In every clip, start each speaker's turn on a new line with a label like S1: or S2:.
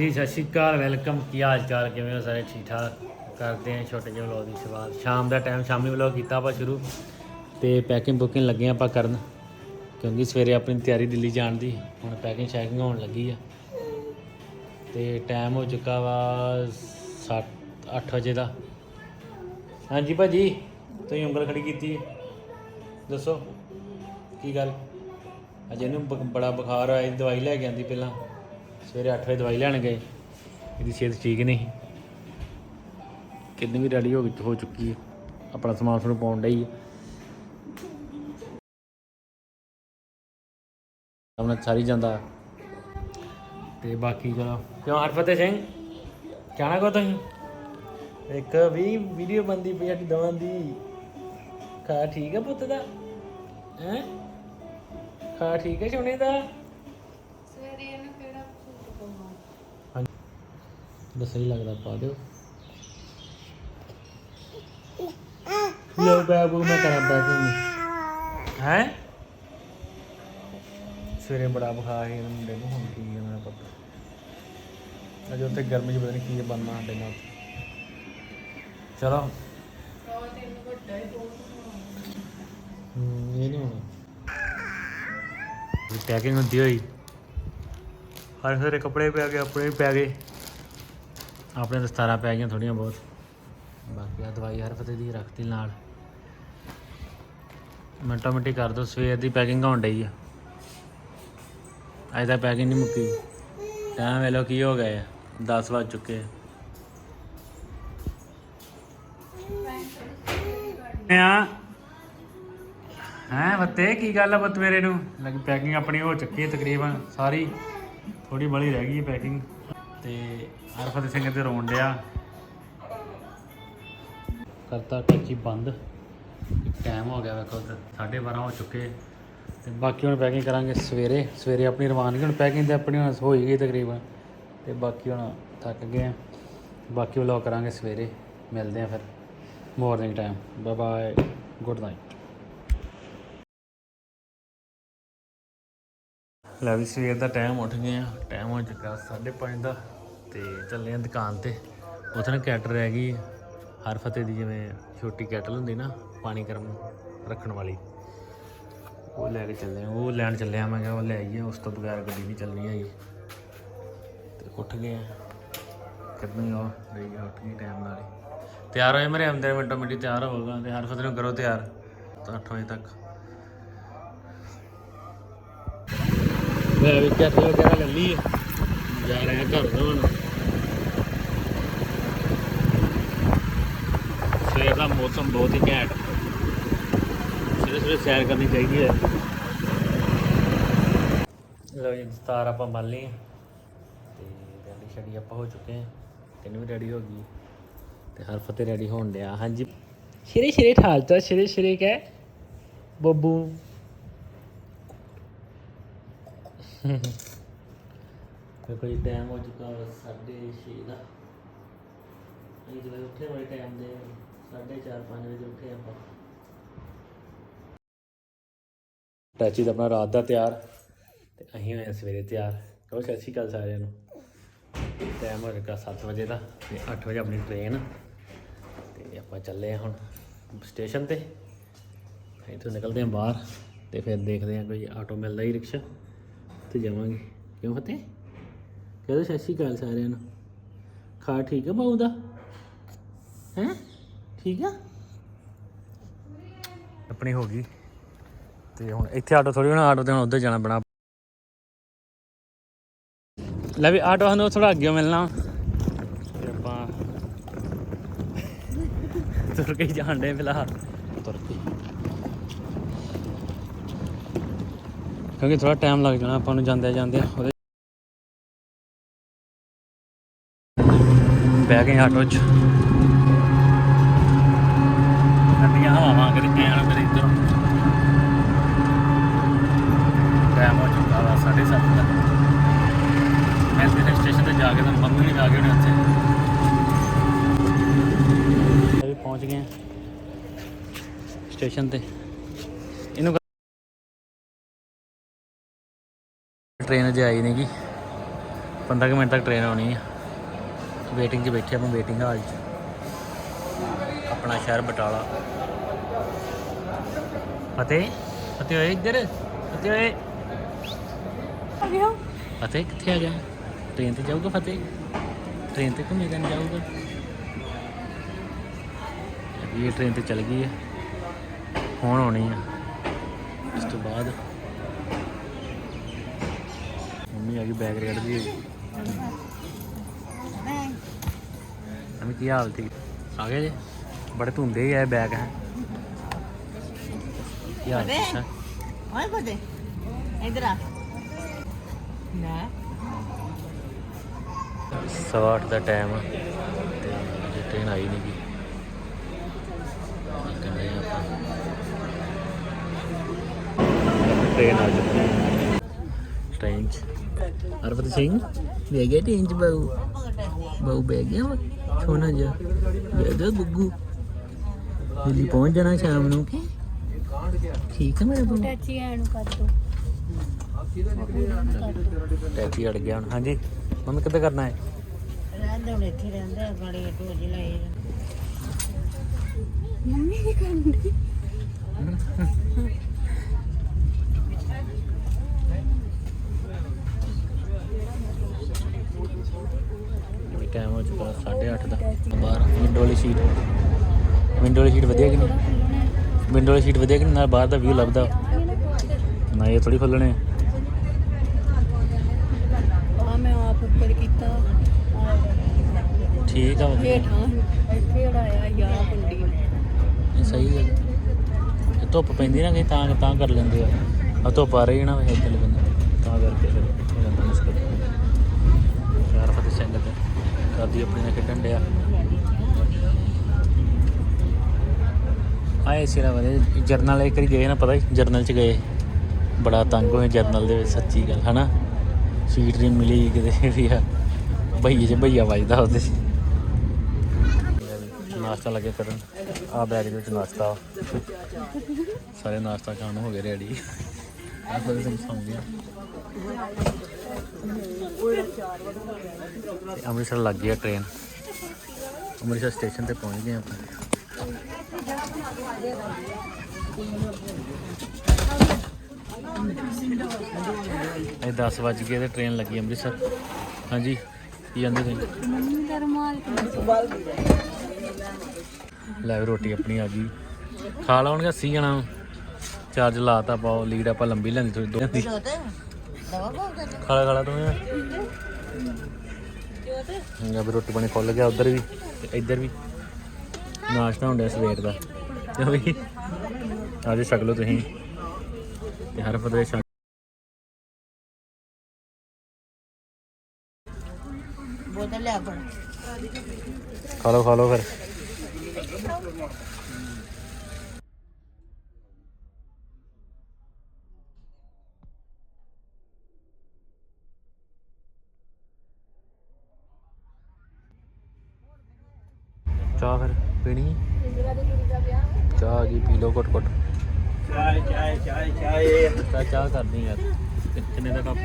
S1: ਹਾਂਜੀ, ਸਤਿ ਸ਼੍ਰੀ ਅਕਾਲ, ਵੈਲਕਮ। ਕੀ ਹਾਲ ਚਾਲ ਕਿਵੇਂ ਹੋ ਸਾਰੇ? ਠੀਕ ਠਾਕ ਕਰਦੇ ਆਂ ਛੋਟੇ ਜਿਹੇ ਵਲੌਗ ਦੀ ਸ਼ੁਰੂਆਤ। ਸ਼ਾਮ ਦਾ ਟਾਈਮ ਸ਼ਾਮੀ ਵਲੌਗ ਕੀਤਾ ਆਪਾਂ ਸ਼ੁਰੂ। ਤੇ ਪੈਕਿੰਗ ਬੁਕਿੰਗ ਲੱਗੇ ਆਪਾਂ ਕਰਨ। ਕਿਉਂਕਿ ਸਵੇਰੇ ਆਪਣੀ ਤਿਆਰੀ ਦਿੱਲੀ ਜਾਣ ਦੀ। ਹੁਣ ਪੈਕਿੰਗ ਸ਼ੈਕਿੰਗ ਹੋਣ ਲੱਗੀ ਆ। ਤੇ ਟਾਈਮ ਹੋ ਚੁੱਕਾ ਵਾ 7 8 ਵਜੇ ਦਾ। ਹਾਂਜੀ ਭਾਜੀ, ਤੁਸੀਂ ਉਂਗਲ ਖੜੀ ਕੀਤੀ ਦੱਸੋ, ਕੀ ਗੱਲ? ਅਜੇ ਇਹਨੂੰ ਬ- ਬੜਾ ਬੁਖਾਰ ਆਇਆ ਦਵਾਈ ਲੈ ਕੇ ਆਂਦੀ ਪਹਿਲਾਂ। ਸਵੇਰੇ 8 ਵਜੇ ਦਵਾਈ ਲੈਣ ਗਏ। ਇਹਦੀ ਸਿਹਤ ਠੀਕ ਨਹੀਂ ਕਿੰਨੀ ਵੀ ਰੈਡੀ ਹੋ ਹੋ ਚੁੱਕੀ ਹੈ ਆਪਣਾ ਸਮਾਨ ਫਿਰ ਪਾਉਣ ਡਈ ਹੈ ਆਪਣਾ ਸਾਰੀ ਜਾਂਦਾ। ਤੇ ਬਾਕੀ ਚਲੋ। ਕਿਉਂ ਹਰਫਤਿਹ ਸਿੰਘ? ਕਹਿਣਾ ਕੋ ਤੁਸੀਂ? ਇੱਕ ਵੀ ਵੀਡੀਓ ਬੰਦੀ ਪਈ ਸਾਡੀ ਦੋਵਾਂ ਦੀ। ਖਾ ਠੀਕ ਹੈ ਪੁੱਤ ਦਾ? ਹੈ? ਖਾ ਠੀਕ ਹੈ ਸੋਨੇ ਦਾ
S2: ਸਵੇਰੇ ਇਹਨੂੰ ਕਿਹੜਾ ਸੂਟ ਪਾਉਣਾ
S1: ਬਸ ਸਹੀ ਲੱਗਦਾ ਪਾ ਦਿਓ। ਲੋ ਬਾਬੂ ਮੈਂ ਕਰਾਂ ਬੈਠ ਹੈ? ਸਵੇਰੇ ਬੜਾ ਬੁਖਾਰ ਸੀ ਇਹਨੂੰ ਮੁੰਡੇ ਨੂੰ ਹੁਣ ਕੀ ਹੈ ਮੇਰਾ ਪਤਾ ਅਜੇ ਉੱਥੇ ਗਰਮੀ ਚ ਪਤਾ ਨਹੀਂ ਕੀ ਬਣਨਾ ਸਾਡੇ ਨਾਲ। ਚਲੋ। ਇਹ ਨਹੀਂ ਹੋਣਾ। ਪੈਕਿੰਗ ਹੁੰਦੀ ਹੋਈ। ਹਰ ਸਾਰੇ ਕੱਪੜੇ ਪੈ ਗਏ ਆਪਣੇ ਵੀ ਪੈ ਗਏ ਆਪਣੇ ਦਸਤਾਰਾਂ ਪੈ ਗਈਆਂ ਥੋੜੀਆਂ ਬਹੁਤ। ਬਾਕੀ ਆ ਦਵਾਈ ਹਰ ਫਤੇ ਦੀ ਰੱਖਤੀ ਨਾਲ। ਮਿੰਟੋ ਮਿੰਟੀ ਕਰ ਦੋ, ਸਵੇਰ ਦੀ ਪੈਕਿੰਗ ਹੋਣ ਡਈ ਆ। ਅਜੇ ਤਾਂ ਪੈਕਿੰਗ ਨਹੀਂ ਮੁੱਕੀ। ਟਾਈਮ ਵੇਲੋ ਕੀ ਹੋ ਗਏ 10 ਵੱਜ ਚੁੱਕੇ ਆ। ਆ। ਹੈਂ ਬੱਤੇ, ਕੀ ਗੱਲ ਆ ਬੱਤ ਮੇਰੇ ਨੂੰ? ਲੱਗ ਪੈਕਿੰਗ ਆਪਣੀ ਹੋ ਚੁੱਕੀ ਹੈ ਤਕਰੀਬਨ। ਸਾਰੀ ਥੋੜੀ ਬੜੀ ਰਹਿ ਗਈ ਹੈ ਪੈਕਿੰਗ। ਤੇ ਹਰਫਤ ਸਿੰਘ ਤੇ ਰੋਣ ਡਿਆ। ਕਰਤਾ ਟੈਚੀ ਬੰਦ। ਟਾਈਮ ਹੋ ਗਿਆ ਵੇਖੋ 12:30 ਹੋ ਚੁੱਕੇ। ਤੇ ਬਾਕੀ ਹੁਣ ਪੈਕਿੰਗ ਕਰਾਂਗੇ ਸਵੇਰੇ। ਸਵੇਰੇ ਆਪਣੀ ਰਵਾਨਗੀ, ਹੁਣ ਪੈਕਿੰਗ ਤੇ ਆਪਣੀ ਹੁਣ ਹੋ ਹੀ ਗਈ ਤਕਰੀਬਨ। ਤੇ ਬਾਕੀ ਹੁਣ ਥੱਕ ਗਏ ਆ। ਬਾਕੀ ਵਲੌਗ ਕਰਾਂਗੇ ਸਵੇਰੇ। ਮਿਲਦੇ ਆ ਫਿਰ। Morning time bye bye good night ਲੈ ਵੀ ਸਵੇਰ ਦਾ ਟਾਈਮ ਉੱਠ ਗਏ ਆ। ਟਾਈਮ ਹੋ ਚੁੱਕਾ 5:30 ਦਾ ਤੇ ਚੱਲੇ ਆ ਦੁਕਾਨ ਤੇ। ਉੱਥੇ ਨਾ ਕੈਟਰ ਰਹਿ ਗਈ ਹਰ ਫਤੇ ਦੀ ਜਿਵੇਂ ਛੋਟੀ ਕੈਟਲ ਹੁੰਦੀ ਨਾ ਪਾਣੀ ਗਰਮ ਰੱਖਣ ਵਾਲੀ। ਉਹ ਲੈ ਕੇ ਚੱਲੇ ਆ। ਉਹ ਲੈਣ ਚੱਲੇ ਆ। ਮੈਂ ਕਿਹਾ ਉਹ ਲੈ ਆਈਏ। ਉਸ ਤੋਂ ਬਗੈਰ ਗੱਡੀ ਨਹੀਂ ਚੱਲਣੀ ਹੈਗੀ। ਤੇ ਉੱਠ ਗਏ ਆ। ਕਿੰਨੀ ਉਹ ਰਹੀ ਆ, ਉੱਠ ਗਈ ਟਾਈਮ ਨਾਲ ਹੀ। ਤਿਆਰ ਹੋਏ ਮੇਰੇ? ਅੰਦਰ ਮਿੰਟੋ ਮਿੰਟੀ ਤਿਆਰ ਹੋਊਗਾ ਤੇ ਹਰ ਫਤੇ ਨੂੰ ਕਰੋ ਤਿਆਰ। ਤਾਂ 8 ਵਜੇ ਤੱਕ। ਮੈਂ ਵੀ ਕੈਟਲ ਵਗੈਰਾ ਲੈ ਲਈ ਜਾ ਰਹੇ ਹਾਂ ਘਰ ਨੂੰ ਸਵੇਰ ਦਾ ਮੌਸਮ ਬਹੁਤ ਹੀ ਘੈਂਟ। ਸਵੇਰੇ ਸਵੇਰੇ ਸੈਰ ਕਰਨੀ ਚਾਹੀਦੀ ਹੈ। ਲਓ ਜੀ ਦਸਤਾਰ ਆਪਾਂ ਬੰਨ ਲਈ ਹੈ ਤੇ ਰੈਡੀ ਸ਼ੈਡੀ ਆਪਾਂ ਹੋ ਚੁੱਕੇ ਹਾਂ ਤਿੰਨ ਵੀ ਰੈਡੀ ਹੋ ਗਈ। ਤੇ ਹਰ ਫਤੇ ਰੈਡੀ ਹੋਣ ਡਿਆ। ਹਾਂਜੀ। ਸ਼ਿਰੇ ਸ਼ਿਰੇ ਠਾਲਤਾ ਸ਼ਿਰੇ ਸ਼ਿਰੇ ਕਹਿ। ਬੱਬੂ। ਤੇ ਕੋਈ ਟਾਈਮ ਹੋ ਚੁੱਕਾ ਵਾ ਸਾਢੇ ਛੇ ਦਾ। ਅਸੀਂ ਜਦੋਂ ਉੱਠੇ ਬੜੇ ਟਾਈਮ ਦੇ ਸਾਢੇ ਚਾਰ, ਪੰਜ ਵਜੇ ਉੱਠੇ ਆਪਾਂ। ਟੈਚੀ ਦਾ ਆਪਣਾ ਰਾਤ ਦਾ ਤਿਆਰ ਤੇ ਅਸੀਂ ਹੋਏ ਹਾਂ ਸਵੇਰੇ ਤਿਆਰ। ਕਹੋ ਸਤਿ ਸ਼੍ਰੀ ਅਕਾਲ ਸਾਰਿਆਂ ਨੂੰ। ਟਾਈਮ ਹੋ ਚੁੱਕਾ 7 ਵਜੇ ਦਾ ਤੇ 8 ਵਜੇ ਆਪਣੀ ਟ੍ਰੇਨ ਤੇ ਆਪਾਂ ਚੱਲੇ ਹਾਂ ਹੁਣ ਸਟੇਸ਼ਨ ਤੇ। ਇੱਥੋਂ ਨਿਕਲਦੇ ਹਾਂ ਬਾਹਰ ਤੇ ਫਿਰ ਦੇਖਦੇ ਹਾਂ ਕੋਈ ਆਟੋ ਮਿਲਦਾ ਹੀ ਰਿਕਸ਼ਾ। ਤੇ ਜਾਵਾਂਗੇ। ਕਿਉਂ ਫਤਿਹ? ਕਹਿੰਦੇ ਸਤਿ ਸ਼੍ਰੀ ਅਕਾਲ ਸਾਰਿਆਂ ਨੂੰ। ਖਾ ਠੀਕ ਹੈ ਬਾਊ ਦਾ? ਹੈ? ਠੀਕ ਆ? ਆਪਣੀ ਹੋ ਗਈ। ਤੇ ਹੁਣ ਇੱਥੇ ਆਟੋ ਥੋੜੀ ਹੋਣਾ ਆਟੋ ਤੇ ਹੁਣ ਉੱਧਰ ਜਾਣਾ ਬਣਾ ਲੈ ਵੀ ਆਟੋ ਸਾਨੂੰ ਥੋੜਾ ਅੱਗੇ ਮਿਲਣਾ। ਤੇ ਆਪਾਂ ਤੁਰ ਕੇ ਜਾਣ ਦੇ ਫਿਲਹਾਲ। ਤੁਰ ਕੇ ਕਿਉਂਕਿ ਥੋੜਾ ਟਾਈਮ ਲੱਗ ਜਾਣਾ, ਆਪਾਂ ਨੂੰ ਜਾਂਦੇ ਜਾਂਦੇ ਉਹਦੇ ਬਹਿ ਗਏ ਆਟੋ 'ਚ। ਠੰਡੀਆਂ ਹਵਾਵਾਂ ਕਦੇ ਪੈਣ ਕਦੇ ਇੱਧਰ। ਟਾਈਮ ਹੋ ਚੁੱਕਾ ਵਾ 7:30 ਦਾ। ਮੈਂ ਤੇ ਸਟੇਸ਼ਨ ਤੇ ਜਾ ਕੇ ਤਾਂ ਮੰਮੀ ਨੇ ਜਾ ਕੇ ਉਹਨੇ ਉੱਥੇ। ਪਹੁੰਚ ਗਏ ਸਟੇਸ਼ਨ ਤੇ। ਟ੍ਰੇਨ ਅਜੇ ਆਈ ਨਹੀਂਗੀ 15 ਕੁ ਮਿੰਟ ਤੱਕ ਟ੍ਰੇਨ ਆਉਣੀ ਆ। ਵੇਟਿੰਗ 'ਚ ਬੈਠੇ ਆਪਾਂ ਵੇਟਿੰਗ ਹਾਲ 'ਚ। ਆਪਣਾ ਸ਼ਹਿਰ ਬਟਾਲਾ। ਫਤਿਹ ਫਤਿਹ ਓਏ ਇੱਧਰ ਫਤਿਹ ਓਏ।
S2: ਆ ਗਿਆ।
S1: ਫਤਿਹ ਕਿੱਥੇ ਆ ਗਿਆ? ਟ੍ਰੇਨ ਤੇ ਜਾਊਗਾ ਫਤਿਹ? ਟ੍ਰੇਨ ਤੇ ਘੁੰਮੇ ਕਰਨ ਜਾਊਗਾ। ਇਹ ਟ੍ਰੇਨ ਤੇ ਚੱਲ ਗਈ ਹੈ ਹੁਣ ਆਉਣੀ ਆ। ਇਸ ਤੋਂ ਬਾਅਦ ਮੰਮੀ ਆ ਗਈ ਬੈਗ ਰੇੜਦੀ ਹੋਈ ਅਮੀ ਕੀ ਹਾਲ ਠੀਕ ਆ ਗਏ ਜੀ? ਬੜੇ ਧੁੰਦੇ ਹੀ ਆ ਬੈਗ ਹੈ। ਕੀ ਹਾਲ?
S3: ਓਏ ਬਦੇ ਇਧਰ ਆ। ਨਾ
S1: ਸਵਾ ਅੱਠ ਦਾ ਟਾਈਮ ਆ ਤੇ ਟ੍ਰੇਨ ਆਈ ਨਹੀਂ ਗੀ। ਕਹਿੰਦੇ ਆਪਾਂ। ਟ੍ਰੇਨ ਆ ਚੁੱਕੀ ਹੈ। ਚ ਬਾਊ। ਬਾਊ ਬਹਿ ਗਿਆ ਵਾ ਸੋਨਾ ਜਾ ਬਹਿ ਗਿਆ ਗੁੱਗੂ। ਦਿੱਲੀ ਪਹੁੰਚ ਜਾਣਾ ਸ਼ਾਮ ਨੂੰ ਕਿ? ਠੀਕ ਹੈ ਮੇਰਾ ਬਾਊ
S2: ਟੈਚੀ ਐ ਨੂੰ ਕਰ ਦੋ।
S1: ਟੈਕਸੀ ਅੜ ਗਿਆ ਹੁਣ ਹਾਂਜੀ। ਮੰਮੀ ਕਿੱਥੇ ਕਰਨਾ ਹੈ?
S3: ਰਹਿੰਦੇ ਹੁਣ ਇੱਥੇ ਰਹਿੰਦੇ ਗਾੜੀ ਢੋਜ ਲਾਏ
S2: ਮੰਮੀ ਕੀ ਕਰਨੀ
S1: ਟਾਈਮ ਹੋ ਚੁੱਕਾ 8:30 ਦਾ ਬਾਹਰ ਵਿੰਡੋ ਵਾਲੀ ਸੀਟ ਵਿੰਡੋ ਵਾਲੀ ਸੀਟ ਵਧੀਆ ਕਿ ਨਹੀਂ? ਵਿੰਡੋ ਵਾਲੀ ਸੀਟ ਵਧੀਆ ਕਿ ਨਹੀਂ? ਨਾਲ ਬਾਹਰ ਦਾ ਵਿਊ ਲੱਭਦਾ। ਨਾ ਇਹ ਥੋੜੀ ਖੁੱਲਣੇ
S2: ਆ। ਮੈਂ ਆਪ ਉੱਪਰ ਕੀਤਾ।
S1: ਠੀਕ ਆ
S2: ਹੇਠਾਂ ਇੱਥੇ ਉਡਾਇਆ ਯਾ ਕੁੰਡੀ
S1: ਸਹੀ ਹੈ ਇਹ ਧੁੱਪ ਪੈਂਦੀ ਨਾ ਕਿ ਤਾਂ ਤਾਂ ਕਰ ਲੈਂਦੇ ਆ। ਆ ਧੁੱਪ ਆ ਰਹੀ ਨਾ ਵੇ ਇੱਧਰ ਬੰਦਾ ਤਾਂ ਕਰਕੇ ਫਿਰ ਹੋ ਜਾਂਦਾ ਮੁਸ਼ਕਲ ਯਾਰ ਫਤਿਹ ਸਿੰਘ ਤੇ ਦਾਦੀ ਆਪਣੀ ਨਾਲ ਖੇਡਣ ਡਿਆ। ਆਏ ਸਿਰਾ ਵਾਲੇ ਜਰਨਲ ਇੱਕ ਵਾਰੀ ਗਏ ਨਾ ਪਤਾ ਜਰਨਲ ਚ ਗਏ। ਬੜਾ ਤੰਗ ਹੋਏ ਜਰਨਲ ਦੇ ਵਿੱਚ, ਸੱਚੀ ਗੱਲ, ਹਨਾ? ਸੀਟ ਨਹੀਂ ਮਿਲੀ ਕਿਤੇ ਵੀ ਆ। ਭਈਏ ਚ ਭਈਆ ਵੱਜਦਾ ਉਹਦੇ ਨਾਸ਼ਤਾ ਲੱਗੇ ਕਰਨ। ਆ ਬੈਗ ਦੇ ਵਿੱਚ ਨਾਸ਼ਤਾ। ਸਾਰੇ ਨਾਸ਼ਤਾ ਖਾਣ ਹੋ ਗਏ ਰੈਡੀ ਆ ਫਿਰ ਤੁਮ ਸੌਂ ਗਿਆ ਤੇ ਅੰਮ੍ਰਿਤਸਰ ਲੱਗ ਗਿਆ ਟ੍ਰੇਨ ਅੰਮ੍ਰਿਤਸਰ ਸਟੇਸ਼ਨ ਤੇ ਪਹੁੰਚ ਗਏ ਆਪਾਂ। ਇਹ 10 ਵੱਜ ਗਏ ਤੇ ਟ੍ਰੇਨ ਲੱਗੀ ਅੰਮ੍ਰਿਤਸਰ। ਹਾਂਜੀ, ਕੀ ਜਾਂਦੇ ਤੁਸੀਂ? ਲੈ ਰੋਟੀ ਆਪਣੀ ਆ ਗਈ। ਖਾ ਲਾਉਣਗੇ ਅੱਸੀ ਜਣਾ। ਚਾਰਜ ਲਾਤਾ ਪਾਓ ਲੀਡ ਆਪਾਂ ਲੰਬੀ ਲੈਂਦੀ ਥੋੜੀ ਦੋ ਦੀ
S3: ਜੋਤ
S1: ਤੂੰ ਇਹ ਵੀ ਰੋਟੀ ਪਾਣੀ ਖੁੱਲ ਗਿਆ ਉਧਰ ਵੀ ਤੇ ਇੱਧਰ ਵੀ। ਨਾਸ਼ਤਾ ਹੁੰਦਾ ਸਵੇਰ ਦਾ। ਤੇ ਵੀ ਆਜੋ ਛਕ ਲਓ ਤੁਸੀਂ। ਤੇ ਹਰ ਫਤਿਹ ਛਕ
S3: ਬੋਤਲ ਲਿਆ ਫੜ
S1: ਖਾ ਲਓ ਖਾ ਲਓ ਫਿਰ। ਚਾਹ ਫਿਰ ਪੀਣੀ? ਚਾਹ ਜੀ ਪੀ ਲਓ ਘਟ ਘਟ। ਚਾਹ ਚਾਹ ਯਾਰ ਕਿੰਨੇ ਦਾ ਕੱਪ?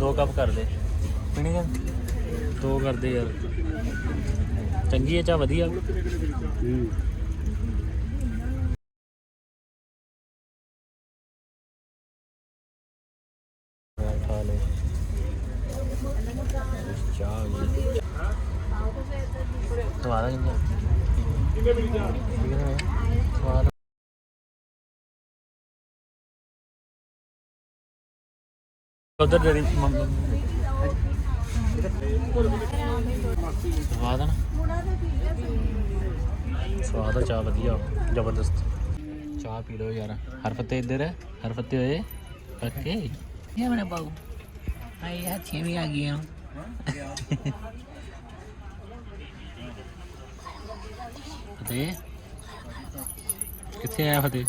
S1: ਦੋ ਕੱਪ ਕਰ ਦੇ। ਪੀਣੀ ਜਾਂ ਦੋ ਕਰਦੇ ਯਾਰ ਚੰਗੀ ਹੈ ਚਾਹ ਵਧੀਆ? ਹੂੰ। ਖਾ ਲੈ ਚਾਹ ਜੀ ਸਵਾਦ ਆ ਕਿੰਨਾ ਸਵਾਦ ਉਧਰ ਜਿਹੜੀ ਮੰਮੀ ਸਵਾਦ ਆ ਨਾ? ਸਵਾਦ ਆ, ਚਾਹ ਵਧੀਆ। ਜ਼ਬਰਦਸਤ। ਚਾਹ ਪੀ ਲਓ ਯਾਰ। ਹਰ ਫਤੇ ਇੱਧਰ ਹੈ ਹਰ ਫਤੇ ਹੋਏ। ਓਕੇ ਇਹ ਮੇਰਾ ਬਾਬੂ ਆਈ ਹੱਥੀਆਂ ਫਤਿਹ। ਕਿੱਥੇ ਆਇਆ ਫਤਿਹ?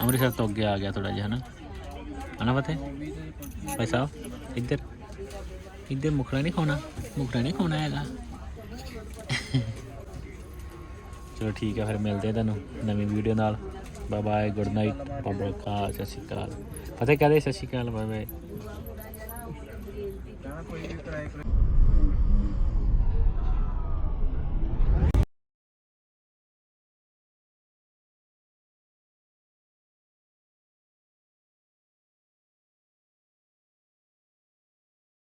S1: ਅੰਮ੍ਰਿਤਸਰ ਤੋਂ ਅੱਗੇ ਆ ਗਿਆ ਥੋੜਾ ਜਿਹਾ, ਹਨਾ? ਹਨਾ ਫਤਿਹ? ਭਾਈ ਸਾਹਿਬ, ਇੱਧਰ। ਇੱਧਰ ਮੁਖੜਾ ਨਹੀਂ ਖਾਣਾ? ਮੁਖੜਾ ਨਹੀਂ ਖਾਣਾ ਹੈਗਾ? ਚਲੋ ਠੀਕ ਹੈ ਫਿਰ ਮਿਲਦੇ ਆ ਤੁਹਾਨੂੰ ਨਵੀਂ ਵੀਡੀਓ ਨਾਲ। ਬਾਏ ਬਾਏ ਗੁੱਡ ਨਾਈਟ ਬਾਬਾ ਕਾ ਸਤਿ ਸ਼੍ਰੀ ਅਕਾਲ ਪਤਾ ਕਹਦੇ ਸਤਿ ਸ਼੍ਰੀ ਅਕਾਲ ਬਾਏ ਬਾਏ
S4: ਕੋਈ ਵੀ ਟਰਾਈ